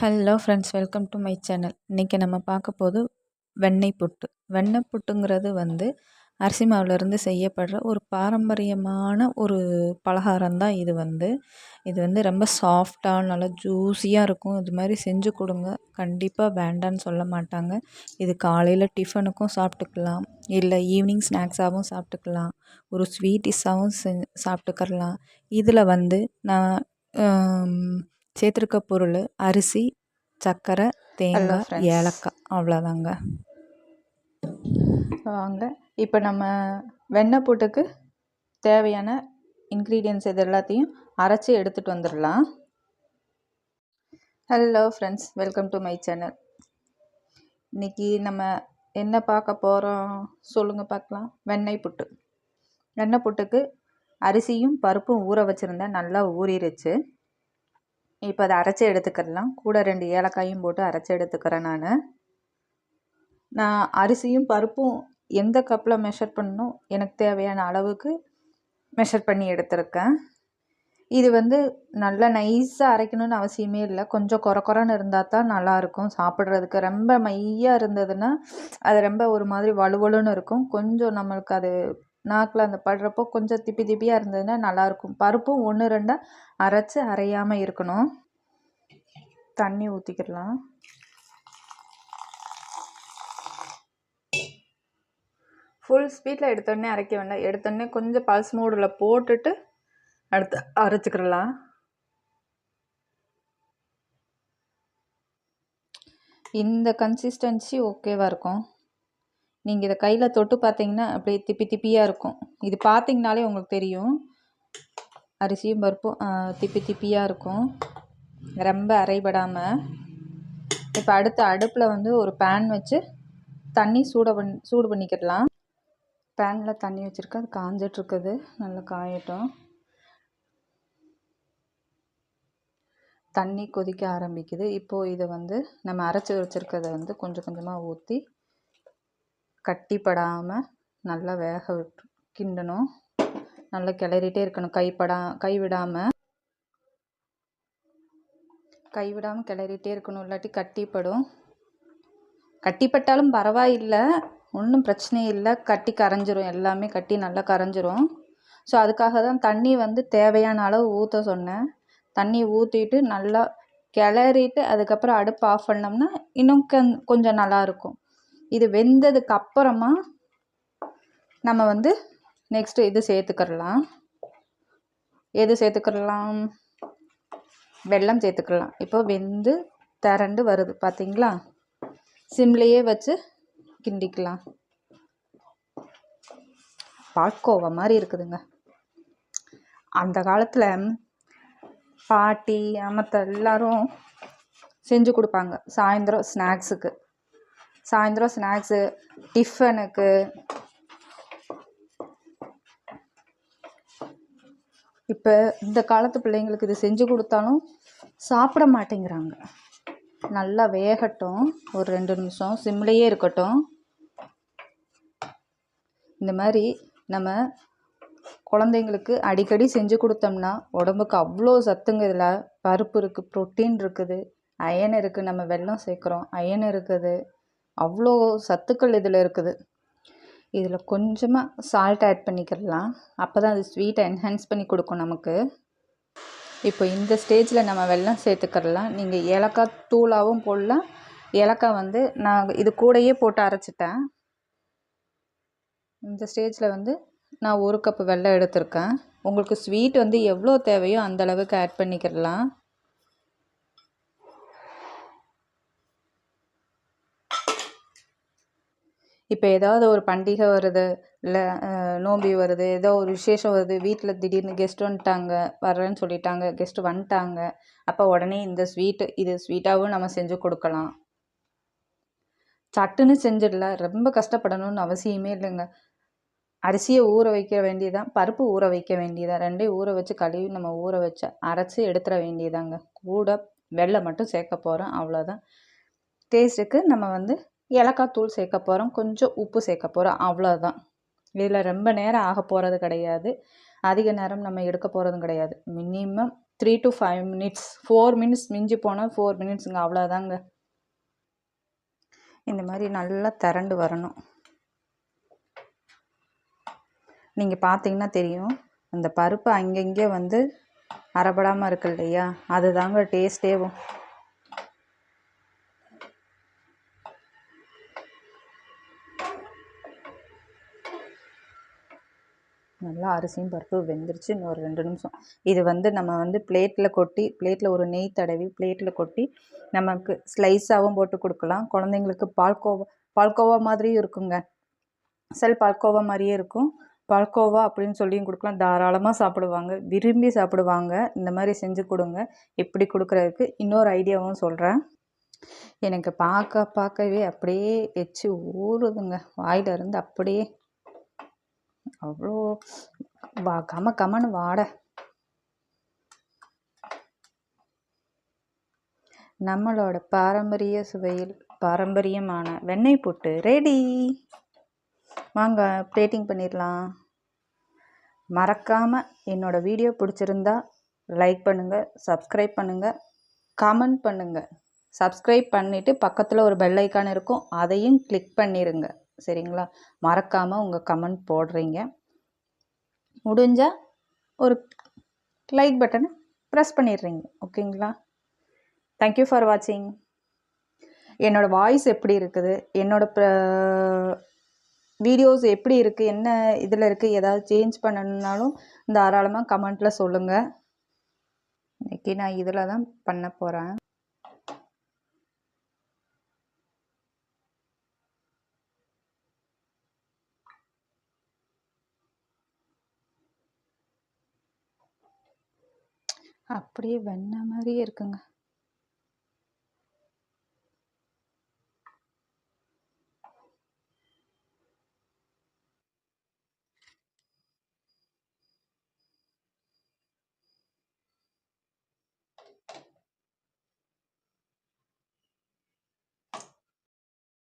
Hello friends welcome to my channel இன்றைக்கி நம்ம பார்க்க போது வெண்ணெய் புட்டு. வெண்ணெய் புட்டுங்கிறது வந்து அரிசி மாவுலேருந்து செய்யப்படுற ஒரு பாரம்பரியமான ஒரு பலகாரம் தான் இது வந்து. இது வந்து ரொம்ப சாஃப்டாக நல்லா ஜூஸியாக இருக்கும். இது மாதிரி செஞ்சு கொடுங்க. கண்டிப்பாக வேண்டான்னு சொல்ல மாட்டாங்க. இது காலையில் டிஃபனுக்கும் சாப்பிட்டுக்கலாம். இல்லை ஈவினிங் ஸ்நாக்ஸாகவும் சாப்பிட்டுக்கலாம். ஒரு ஸ்வீட் டிஷ்ஷாகவும் செ சாப்பிட்டுக்கறலாம். இதில் வந்து நான் சேர்த்துருக்க பொருள் அரிசி சர்க்கரை தேங்காய் ஏலக்காய் அவ்வளோதாங்க வாங்க. இப்போ நம்ம வெண்ணெய் போட்டுக்கு தேவையான இன்க்ரீடியன்ஸ் இது எல்லாத்தையும் அரைச்சி எடுத்துகிட்டு வந்துடலாம். Hello friends welcome to my channel இன்றைக்கி நம்ம என்ன பார்க்க போகிறோம் சொல்லுங்கள் பார்க்கலாம். வெண்ணெய் புட்டு. வெண்ணெய் புட்டுக்கு அரிசியும் பருப்பும் ஊற வச்சுருந்தேன் நல்லா ஊறிடுச்சு இப்போ அதை அரைச்சி எடுத்துக்கிறலாம். கூட ரெண்டு ஏலக்காயும் போட்டு அரைச்சி எடுத்துக்கிறேன் நான். நான் அரிசியும் பருப்பும் எந்த கப்பில் மெஷர் பண்ணணும் எனக்கு தேவையான அளவுக்கு மெஷர் பண்ணி எடுத்திருக்கேன். இது வந்து நல்லா நைஸாக அரைக்கணும்னு அவசியமே இல்லை. கொஞ்சம் குறை குறைன்னு இருந்தால் தான் நல்லாயிருக்கும். சாப்பிட்றதுக்கு ரொம்ப மையாக இருந்ததுன்னா அது ரொம்ப ஒரு மாதிரி வலுவலுன்னு இருக்கும். கொஞ்சம் நம்மளுக்கு அது நாக்கில் அந்த படுறப்போ கொஞ்சம் திப்பி திப்பியாக இருந்ததுன்னா நல்லாயிருக்கும். பருப்பும் ஒன்று ரெண்டாக அரைச்சி அரையாமல் இருக்கணும். தண்ணி ஊற்றிக்கிடலாம் ஃபுல் ஸ்பீட்டில் எடுத்தோடனே அரைக்க வேண்டாம். எடுத்தோடனே கொஞ்சம் பல்ஸ் மூடில் போட்டுட்டு அடுத்து அரைச்சிக்கிடலாம். இந்த கன்சிஸ்டன்சி ஓகேவாக இருக்கும். நீங்கள் இதை கையில் தொட்டு பார்த்தீங்கன்னா அப்படியே திப்பி திப்பியாக இருக்கும். இது பார்த்தீங்கனாலே உங்களுக்கு தெரியும். அரிசியும் பருப்பும் திப்பி திப்பியாக இருக்கும். ரொம்ப அரைபடாமல் இப்போ அடுத்த அடுப்பில் வந்து ஒரு பேன் வச்சு தண்ணி சூட பண் சூடு பண்ணிக்கிடலாம். பேனில் தண்ணி வச்சுருக்கேன் அது காஞ்சிட்ருக்குது நல்லா காயட்டும். தண்ணி கொதிக்க ஆரம்பிக்குது. இப்போது இதை வந்து நம்ம அரைச்சி வச்சுருக்கத வந்து கொஞ்சம் கொஞ்சமாக ஊற்றி கட்டிப்படாமல் நல்லா வேக விட்டு கிண்டணும். நல்லா கிளறிட்டே இருக்கணும். கைப்படா கை விடாமல் கை விடாமல் கிளறிட்டே இருக்கணும். இல்லாட்டி கட்டிப்படும். கட்டிப்பட்டாலும் பரவாயில்லை. ஒன்றும் பிரச்சனை இல்லை. கட்டி கரைஞ்சிரும். எல்லாமே கட்டி நல்லா கரைஞ்சிரும். ஸோ அதுக்காக தான் தண்ணி வந்து தேவையான அளவு ஊற்ற சொன்னேன். தண்ணி ஊற்றிட்டு நல்லா கிளறிட்டு அதுக்கப்புறம் அடுப்பு ஆஃப் பண்ணோம்னா இன்னும் கொஞ்சம் நல்லாயிருக்கும் இது வெந்ததுக்கு அப்புறமா நம்ம வந்து நெக்ஸ்ட்டு இது சேர்த்துக்கிடலாம் எது சேர்த்துக்கிடலாம் வெள்ளம் சேர்த்துக்கலாம் இப்போ வெந்து திரண்டு வருது. பார்த்தீங்களா சிம்லேயே வச்சு கிண்டிக்கலாம். பால்கோவா மாதிரி இருக்குதுங்க. அந்த காலத்தில் பாட்டி அம்மத்த எல்லாரும் செஞ்சு கொடுப்பாங்க. சாயந்தரம் ஸ்நாக்ஸுக்கு சாயந்தரம் ஸ்நாக்ஸு டிஃபனுக்கு. இப்போ இந்த காலத்து பிள்ளைங்களுக்கு இது செஞ்சு கொடுத்தாலும் சாப்பிட மாட்டேங்கிறாங்க. நல்லா வேகட்டும். ஒரு ரெண்டு நிமிஷம் சிம்லேயே இருக்கட்டும். இந்த மாதிரி நம்ம குழந்தைங்களுக்கு அடிக்கடி செஞ்சு கொடுத்தோம்னா உடம்புக்கு அவ்வளோ சத்துங்க இதில். பருப்பு இருக்குது ப்ரோட்டீன் இருக்குது அயன் இருக்குது. நம்ம வெல்லம் சேர்க்குறோம் அயன் இருக்குது. அவ்வளோ சத்துக்கள் இதில் இருக்குது. இதில் கொஞ்சமாக சால்ட் ஆட் பண்ணிக்கிடலாம். அப்போ தான் அது ஸ்வீட்டை என்ஹான்ஸ் பண்ணி கொடுக்கும் நமக்கு. இப்போ இந்த ஸ்டேஜில் நம்ம வெல்லம் சேர்த்துக்கிடலாம். நீங்கள் ஏலக்காய் தூளாகவும் போடலாம். ஏலக்காய் வந்து நான் இது கூடையே போட்டு அரைச்சிட்டேன். இந்த ஸ்டேஜில் வந்து நான் ஒரு கப்பு வெல்லம் எடுத்திருக்கேன். உங்களுக்கு ஸ்வீட் வந்து எவ்வளோ தேவையோ அந்த அளவுக்கு ஆட் பண்ணிக்கிடலாம். இப்போ ஏதாவது ஒரு பண்டிகை வருது இல்லை நோம்பி வருது ஏதோ ஒரு விசேஷம் வருது வீட்டில் திடீர்னு கெஸ்ட் வந்துட்டாங்க வர்றேன்னு சொல்லிட்டாங்க கெஸ்ட்டு வந்துட்டாங்க அப்போ உடனே இந்த ஸ்வீட்டு இது ஸ்வீட்டாகவும் நம்ம செஞ்சு கொடுக்கலாம். சட்டுன்னு செஞ்சிடல ரொம்ப கஷ்டப்படணும்னு அவசியமே இல்லைங்க. அரிசியை ஊற வைக்க வேண்டியதான் பருப்பு ஊற வைக்க வேண்டியதான் ரெண்டையும் ஊற வச்சு கழுவி நம்ம ஊற வச்சு அரைச்சி எடுத்துட வேண்டியதாங்க. கூட வெள்ளை மட்டும் சேர்க்க போகிறோம் அவ்வளோதான் டேஸ்ட்டுக்கு நம்ம வந்து ஏலக்காய் தூள் சேர்க்க போகிறோம் கொஞ்சம் உப்பு சேர்க்க போகிறோம் அவ்வளோதான் இதில் ரொம்ப நேரம் ஆக போகிறது கிடையாது. அதிக நேரம் நம்ம எடுக்க போகிறதும் கிடையாது. Minimum three to five minutes four minutes மிஞ்சி போனால் ஃபோர் மினிட்ஸுங்க அவ்வளோதாங்க இந்த மாதிரி நல்லா திரண்டு வரணும். நீங்கள் பார்த்தீங்கன்னா தெரியும். அந்த பருப்பு அங்கங்கே வந்து அறப்படாமல் இருக்கு இல்லையா? அதுதாங்க டேஸ்ட்டேவும் நல்லா அரிசியும் பருப்பு வெந்துருச்சு. இன்னொரு ரெண்டு நிமிஷம். இது வந்து நம்ம வந்து பிளேட்டில் கொட்டி பிளேட்டில் ஒரு நெய் தடவி பிளேட்டில் கொட்டி நமக்கு ஸ்லைஸாகவும் போட்டு கொடுக்கலாம். குழந்தைங்களுக்கு பால்கோவா பால்கோவா மாதிரியும் இருக்குங்க. செல் பால்கோவா மாதிரியே இருக்கும். பால்கோவா அப்படின்னு சொல்லியும் கொடுக்கலாம். தாராளமாக சாப்பிடுவாங்க. விரும்பி சாப்பிடுவாங்க. இந்த மாதிரி செஞ்சு கொடுங்க. இப்படி கொடுக்குறதுக்கு இன்னொரு ஐடியாவும் சொல்கிறேன் எனக்கு பார்க்க பார்க்கவே அப்படியே எச்சு ஊறுதுங்க. வாயிலிருந்து அப்படியே அவ்வளோ வா கம கமன்னு வாட. நம்மளோட பாரம்பரிய சுவையில் பாரம்பரியமான வெண்ணெய் புட்டு ரெடி வாங்க பிளேட்டிங் பண்ணிடலாம் மறக்காமல் என்னோடய வீடியோ பிடிச்சிருந்தா லைக் பண்ணுங்கள் சப்ஸ்கிரைப் பண்ணுங்கள் கமெண்ட் பண்ணுங்கள் சப்ஸ்கிரைப் பண்ணிவிட்டு பக்கத்தில் ஒரு பெல் ஐக்கான் இருக்கும் அதையும் கிளிக் பண்ணிடுங்க சரிங்களா? மறக்காமல் உங்கள் கமெண்ட் போடுறீங்க. முடிஞ்சால் ஒரு லைக் பட்டனை ப்ரெஸ் பண்ணிடுறீங்க. ஓகேங்களா? தேங்க்யூ ஃபார் வாட்சிங் என்னோடய வாய்ஸ் எப்படி இருக்குது? என்னோடய வீடியோஸ் எப்படி இருக்குது என்ன இதில் இருக்குது ஏதாவது சேஞ்ச் பண்ணணுன்னாலும் தாராளமாக கமெண்ட்டில் சொல்லுங்கள் இன்றைக்கி நான் இதில் தான் பண்ண போகிறேன் அப்படியே வெண்ணெய் மாதிரியே இருக்குங்க.